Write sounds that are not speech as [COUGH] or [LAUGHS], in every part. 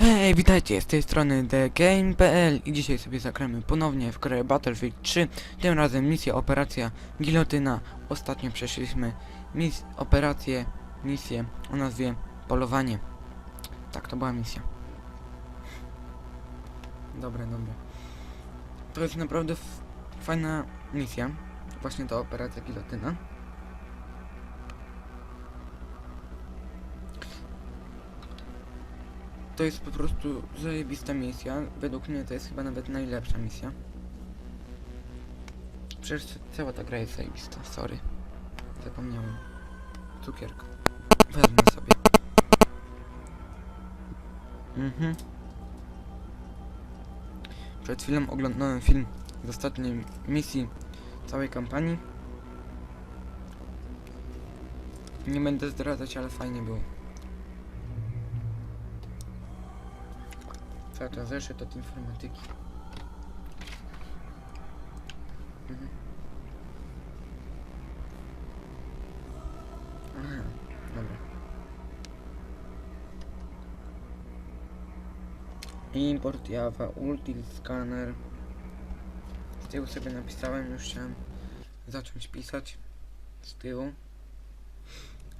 Hej, witajcie, z tej strony TheGame.pl i dzisiaj sobie zagramy ponownie w grę Battlefield 3, tym razem misja Operacja Gilotyna. Ostatnio przeszliśmy mis operację, misję o nazwie Polowanie. Tak, to była misja. Dobre, dobre. To jest naprawdę fajna misja, właśnie ta Operacja Gilotyna. To jest po prostu zajebista misja. Według mnie to jest chyba nawet najlepsza misja. Przecież cała ta gra jest zajebista, sorry. Zapomniałem. Cukierka. Wezmę sobie. Mhm. Przed chwilą oglądałem film z ostatniej misji całej kampanii. Nie będę zdradzać, ale fajnie było. Cały czas zeszyt od informatyki. Mhm. Aha, dobra. Import Java, Ultil Scanner. Z tyłu sobie napisałem, już chciałem zacząć pisać z tyłu.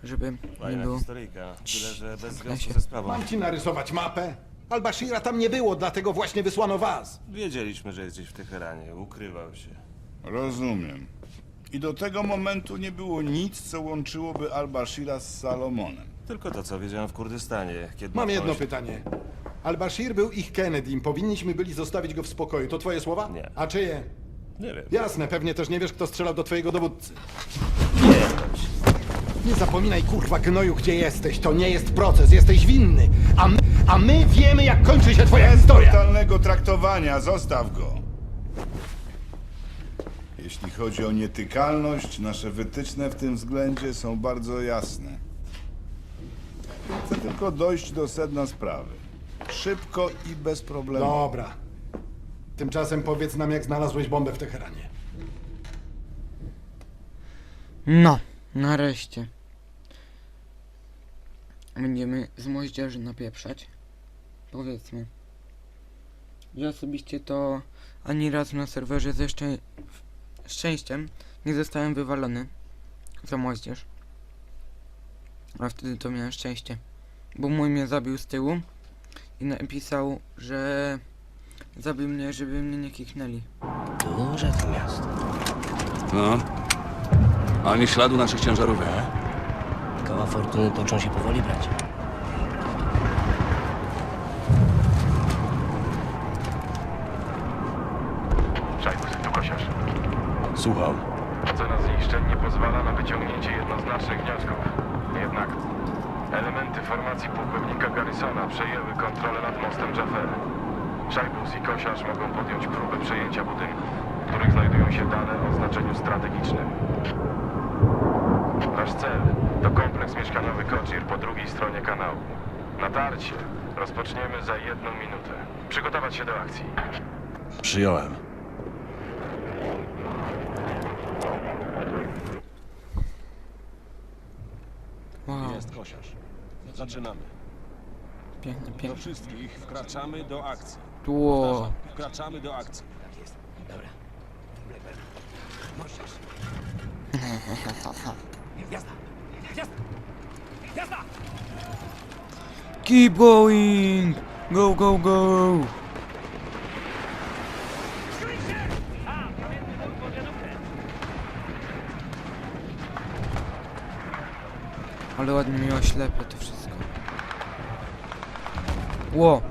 Żeby nie Fajna było. historyjka, tyle że bez Zamknę związku się. ze sprawą. Mam ci narysować mapę? Al-Bashira tam nie było, dlatego właśnie wysłano was. Wiedzieliśmy, że jest gdzieś w Teheranie, ukrywał się. Rozumiem. I do tego momentu nie było nic, co łączyłoby Al-Bashira z Salomonem. Tylko to, co wiedziałem w Kurdystanie, kiedy... Mam jedno ktoś- pytanie. Al-Bashir był ich Kennedym, powinniśmy byli zostawić go w spokoju. To twoje słowa? Nie. A czyje? Nie wiem. Jasne, pewnie też nie wiesz, kto strzelał do twojego dowódcy. Nie. Nie zapominaj, kurwa gnoju, gdzie jesteś. To nie jest proces, jesteś winny. A my, a my wiemy, jak kończy się twoja historia. Totalnego traktowania, zostaw go. Jeśli chodzi o nietykalność, nasze wytyczne w tym względzie są bardzo jasne. Chcę tylko dojść do sedna sprawy. Szybko i bez problemu. Dobra. Tymczasem powiedz nam, jak znalazłeś bombę w Teheranie. No, nareszcie. Będziemy z moździerzy napieprzać. Powiedzmy. Ja osobiście to ani raz na serwerze ze szczę... szczęściem nie zostałem wywalony za moździerz. A wtedy to miałem szczęście. Bo mój mnie zabił z tyłu i napisał, że zabił mnie, żeby mnie nie kichnęli. Duże to miasto. No. Ani śladu naszych ciężarówek. Koła fortuny toczą się powoli, bracie. Słucham. Ocena zniszczeń nie pozwala na wyciągnięcie jednoznacznych wniosków. Jednak elementy formacji pułkownika Garrisona przejęły kontrolę nad mostem Jaffer. Szajbus i kosiarz mogą podjąć próbę przejęcia budynków, w których znajdują się dane o znaczeniu strategicznym. Nasz cel to kompleks mieszkaniowy Kochir po drugiej stronie kanału. Natarcie rozpoczniemy za jedną minutę. Przygotować się do akcji. Przyjąłem. Wow, Jest kosiarz. Zaczynamy. pięknie, Do pięknie. wszystkich wkraczamy do akcji. Tło. Wkraczamy do akcji. [LAUGHS] Keep going! Go, go, go! Ale ładnie mi oślepia to wszystko. Ło!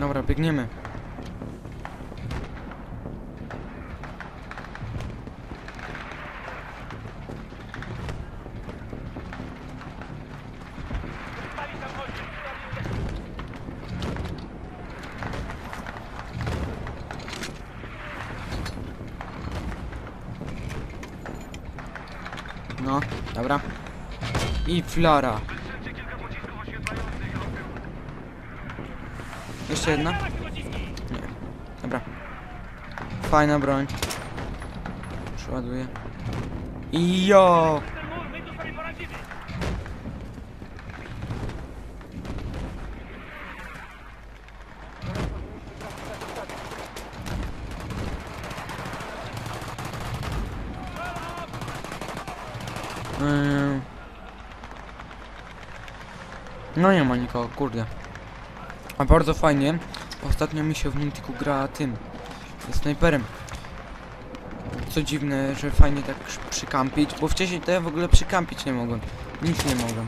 Dobra, biegniemy. Dobra. I flara. Jeszcze jedna? Nie. Dobra. Fajna broń. Przeładuję. I jo! No nie ma nikogo, kurde. A bardzo fajnie. Ostatnio mi się w Multiku gra tym. Snajperem. Co dziwne, że fajnie tak przy- przykampić, bo wcześniej to ja w ogóle przykampić nie mogłem. Nic nie mogłem.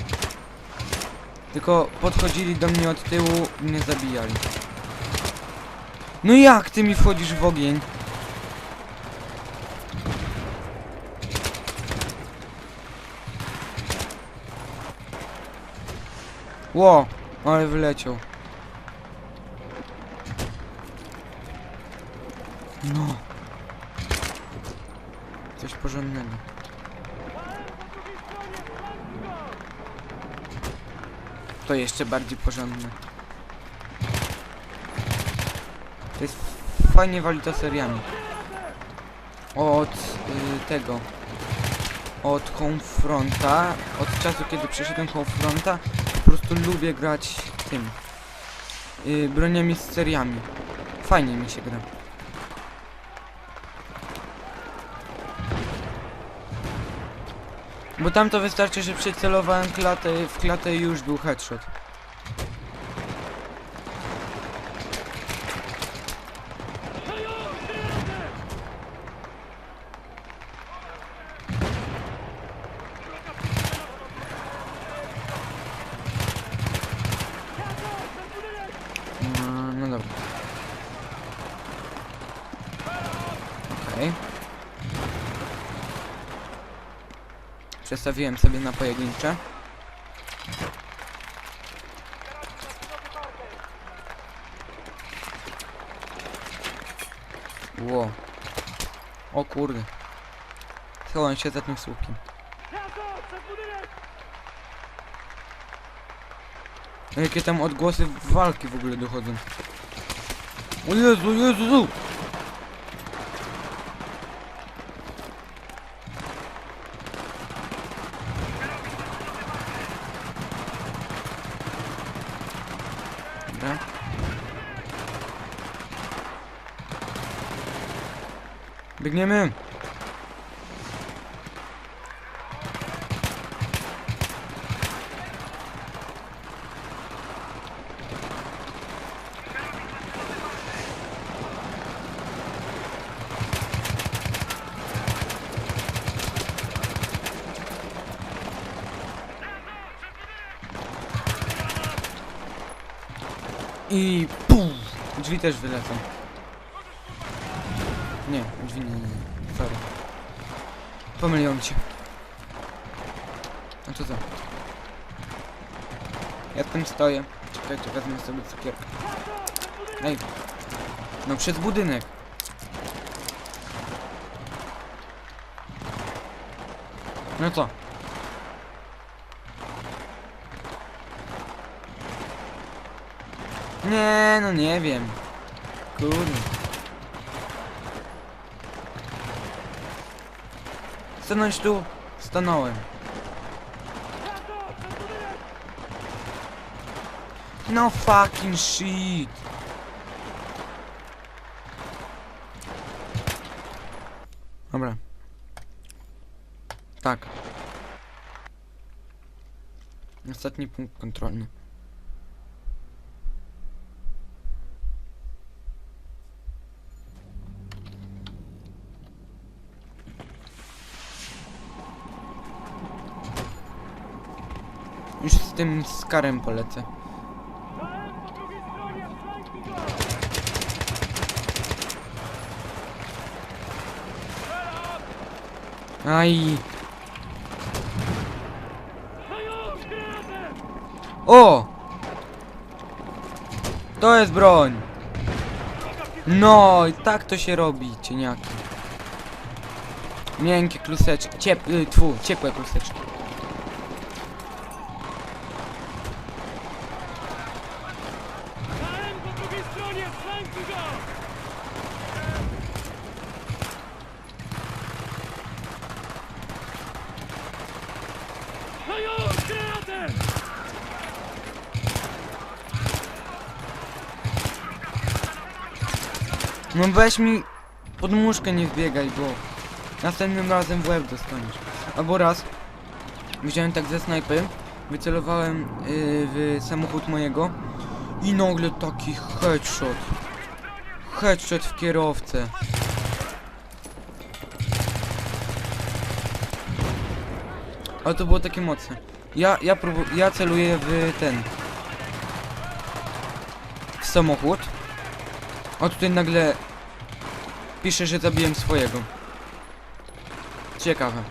Tylko podchodzili do mnie od tyłu i mnie zabijali. No jak ty mi wchodzisz w ogień? Ło, ale wyleciał. No. Coś porządnego. To jeszcze bardziej porządne. To jest fajnie wali to seriami. Od y, tego. Od Homefronta, od czasu kiedy przeszedłem Homefronta, po prostu lubię grać tym. Y, broniami z seriami. Fajnie mi się gra. Bo tam to wystarczy, że przycelowałem klatę, w klatę i już był headshot. No, no dobra. Okej. Przestawiłem sobie na pojedyncze. Ło. O kurde. Schowałem się za tym słupkiem. No Jakie tam odgłosy walki w ogóle dochodzą. O Jezu, Jezu! Biegniemy! I pum! Drzwi też wylecą. Nie, drzwi nie, nie, nie. Sorry. Pomyliłem się. Co to? Ja tam stoję. Czekajcie, wezmę sobie cukierkę. Ej. No przez budynek. No co? Nie, no nie wiem. Kurde. Stanąć tu? Stanąłem. No fucking shit. Dobra. Tak. Ostatni punkt kontrolny. Tym skarem polecę. Aj. O! To jest broń. No, i tak to się robi, cieniaki. Miękkie kluseczki, ciep... Y, tfu, ciepłe kluseczki. No weź mi pod muszkę nie wbiegaj, bo następnym razem w łeb dostaniesz. Albo raz wziąłem tak ze snajpy, wycelowałem yy, w samochód mojego i nagle taki headshot. Headshot w kierowcę. Ale to było takie mocne. Ja, ja, ja celuję w ten. W samochód. A tutaj nagle pisze, że zabiłem swojego. Ciekawe.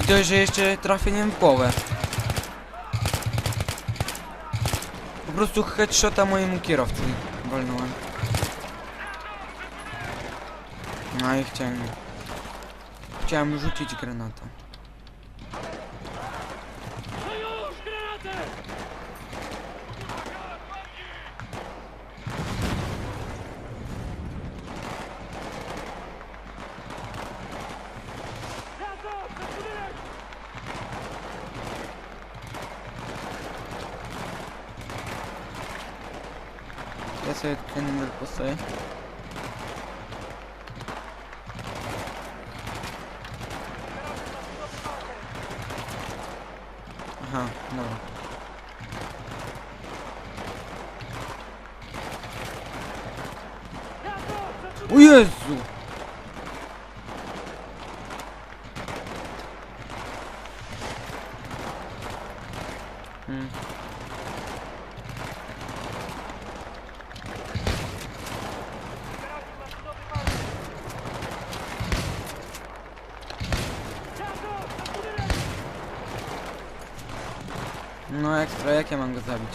I to, że jeszcze trafieniem w głowę. Po prostu headshota mojemu kierowcy walnąłem. No i chciałem... Chciałem rzucić granatę. Ja sobie ten numer postoję. Aha, dobra. O Jezu! Hmm. No ekstra, jak ja mam go zabić?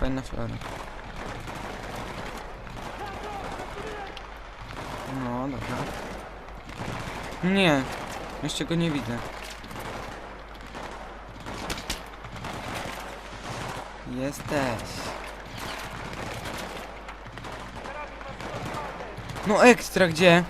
Fajna flara. No, dobra. Nie, jeszcze go nie widzę. Jesteś. Ekstra, gdzie?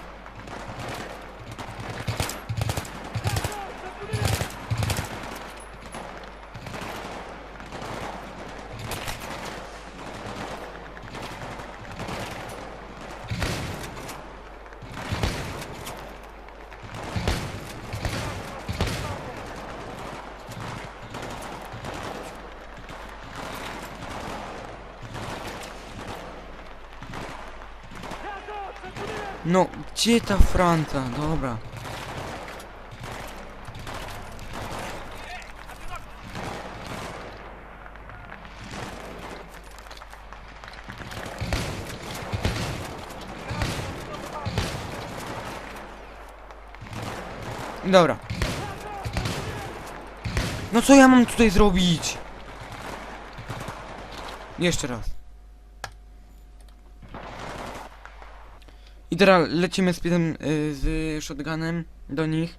No, gdzie ta Franta? Dobra. Dobra. No co ja mam tutaj zrobić? Jeszcze raz. I teraz lecimy z tym y, z shotgunem do nich.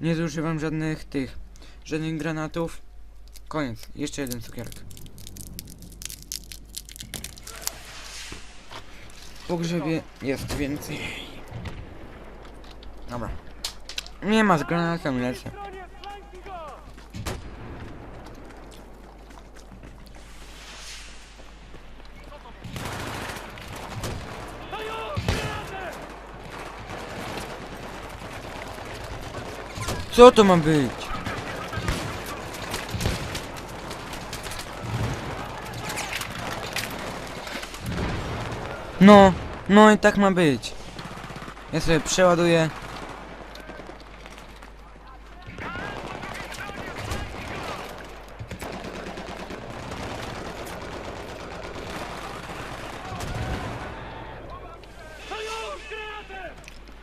Nie zużywam żadnych tych, żadnych granatów. Koniec. Jeszcze jeden cukierek. W pogrzebie jest więcej. Dobra. Nie ma z granatem lecę. Co to ma być? No, no i tak ma być. Ja sobie przeładuję.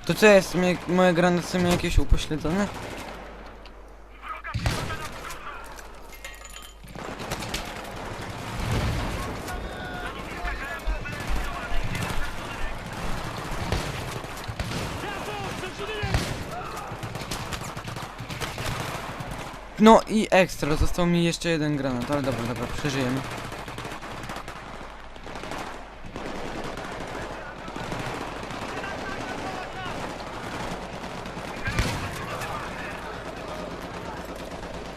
To co jest? Moje granaty są jakieś upośledzone? No i ekstra, został mi jeszcze jeden granat, ale dobra, dobra, przeżyjemy.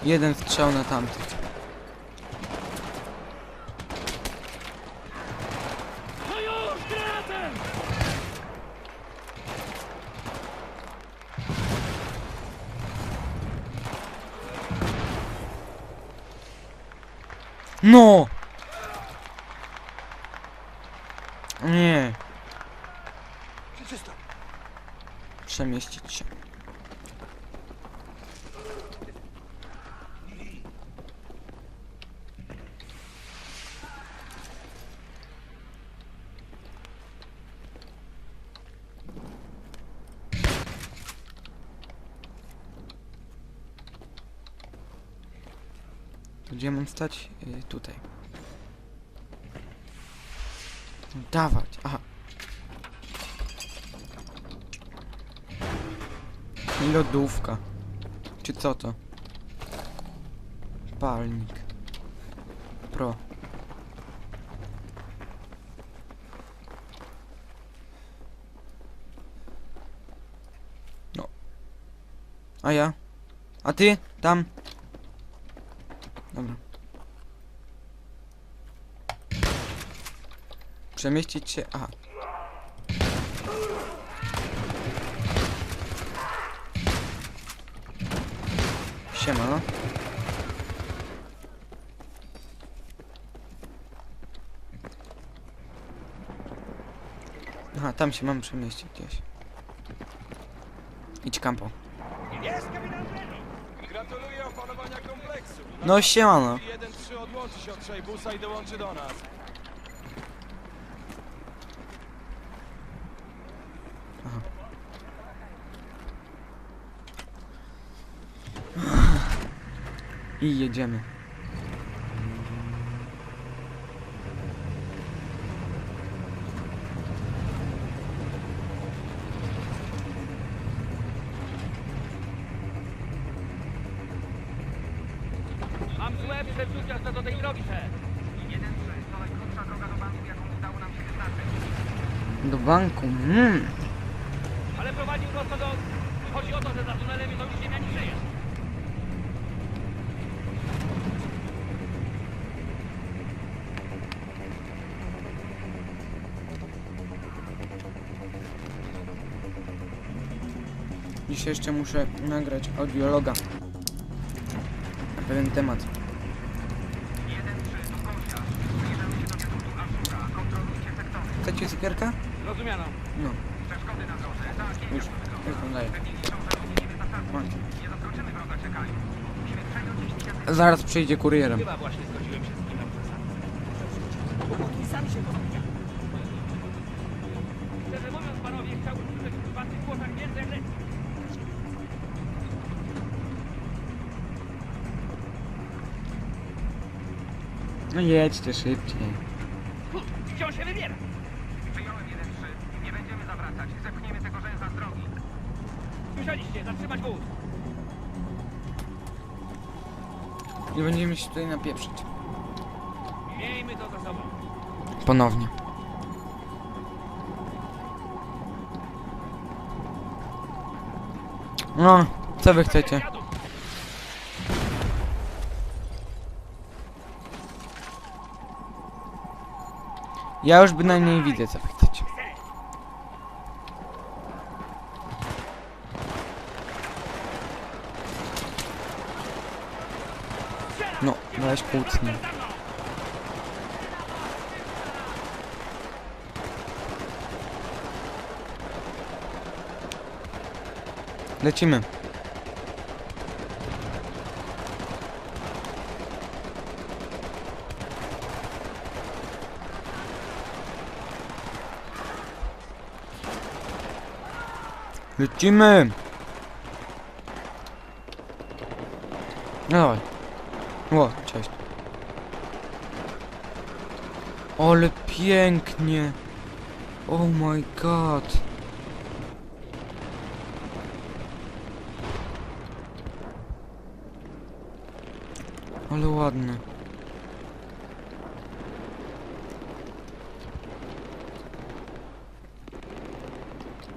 Jeden strzał na tamtych. No! Nie. Przemieścić się. Gdzie mam stać? Y, tutaj. Dawać, aha. Lodówka. Czy co to? Palnik. Pro. No. A ja? A ty? Tam? Dobra. Przemieścić się. Aha. Siema. Aha, tam się mam przemieścić gdzieś. Idź kampo. Kompleksu. No siemano. 1-3 odłączy się od i dołączy do nas. I jedziemy. Jeszcze muszę nagrać audiologa na pewien temat. Chcecie cukierka? Rozumiano. No. Już, już wam daję. Macie. Zaraz przyjdzie kurierem. Chyba właśnie zgodziłem się z nim sami się No jedźcie szybciej. Wciąż się wybiera. Przyjąłem 1-3. Nie będziemy zawracać. Zepchniemy tego rzęsa z drogi. Słyszeliście? Zatrzymać wóz. Nie będziemy się tutaj napieprzeć. Miejmy to za sobą. Ponownie. No, co wy chcecie? Ja już bynajmniej widzę, co wy chcecie. No, weź kłótnie. Lecimy. Lecimy! No dawaj. O, cześć. Ale pięknie! Oh my god! Ale ładne.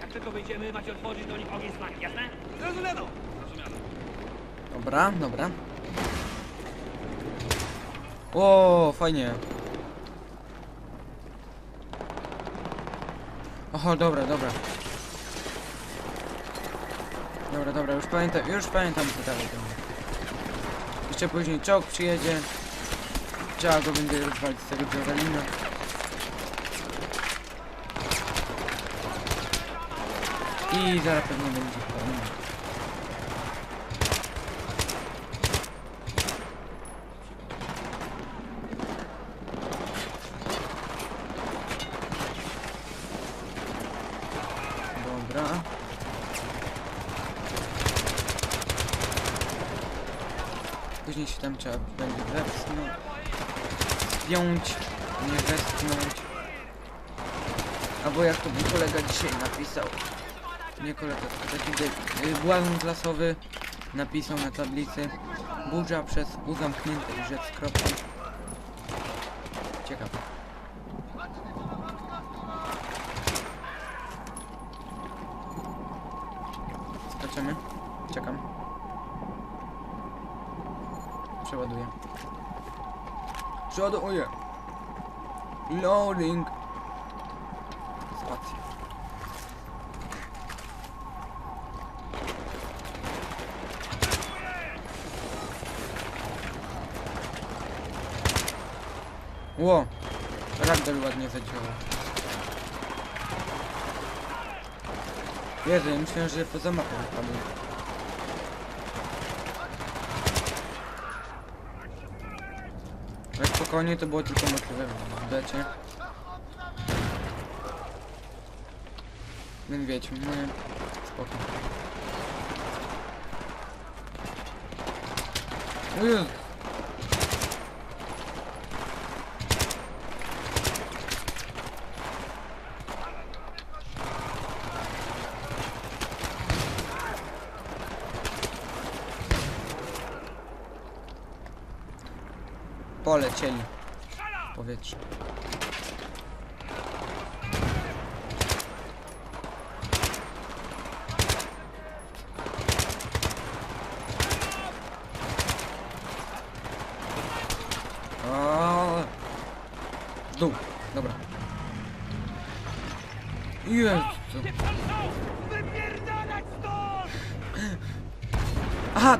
Jak tylko wyjdziemy, macie otworzyć do nich ogień z flagi, jasne? Zrozumiano! Zrozumiano. Dobra, dobra. O, fajnie. Oho, dobra, dobra. Dobra, dobra, już pamiętam, już pamiętam co dalej będzie. Jeszcze później czołg przyjedzie. Trzeba go będzie rozwalić z tego Javelina. I zaraz pewnie będzie pełny. Dobra. Później się tam trzeba będzie wepchnąć. Spiąć, nie westchnąć. Albo jak to mój kolega dzisiaj napisał. Nie kolega, to taki y, błazn lasowy napisał na tablicy. Burza przez U zamknięty i rzec kropki. Ciekawe. Skaczemy. Czekam. Przeładuję. Przeładuję. Loading. Spacja. Ło! Ragdoll ładnie zadziałał. Jezu, ja myślałem, że poza mapą wypadł. Ale spokojnie, to było tylko możliwe w becie. Więc wiecie, no nie, spoko. O Jezu. Polecieli. Powietrze.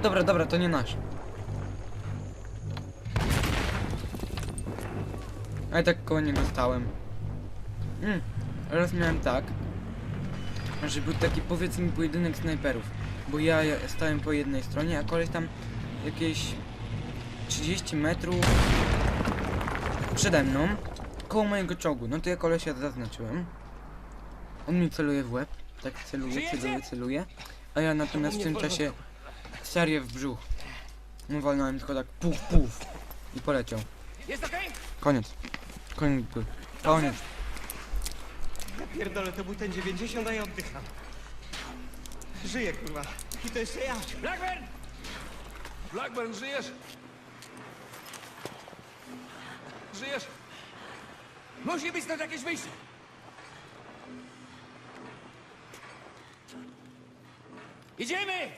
Dobra, dobra, to nie nasz. A ja tak koło niego stałem. Mm, raz miałem tak, że był taki powiedzmy pojedynek snajperów. Bo ja stałem po jednej stronie, a koleś tam jakieś 30 metrów przede mną, koło mojego czołgu. No to ja kolesia zaznaczyłem. On mi celuje w łeb, tak celuje, celuje, celuje. A ja natomiast w tym czasie serię w brzuch. No walnąłem tylko tak puf, puf i poleciał. Jest okej? Koniec. Koniec był. Koniec. Ja pierdolę, to był ten 90, a ja oddycham. Żyję, kurwa. I to jeszcze ja. Blackburn! Blackburn, żyjesz? Żyjesz? Musi być stąd jakieś wyjście! Idziemy!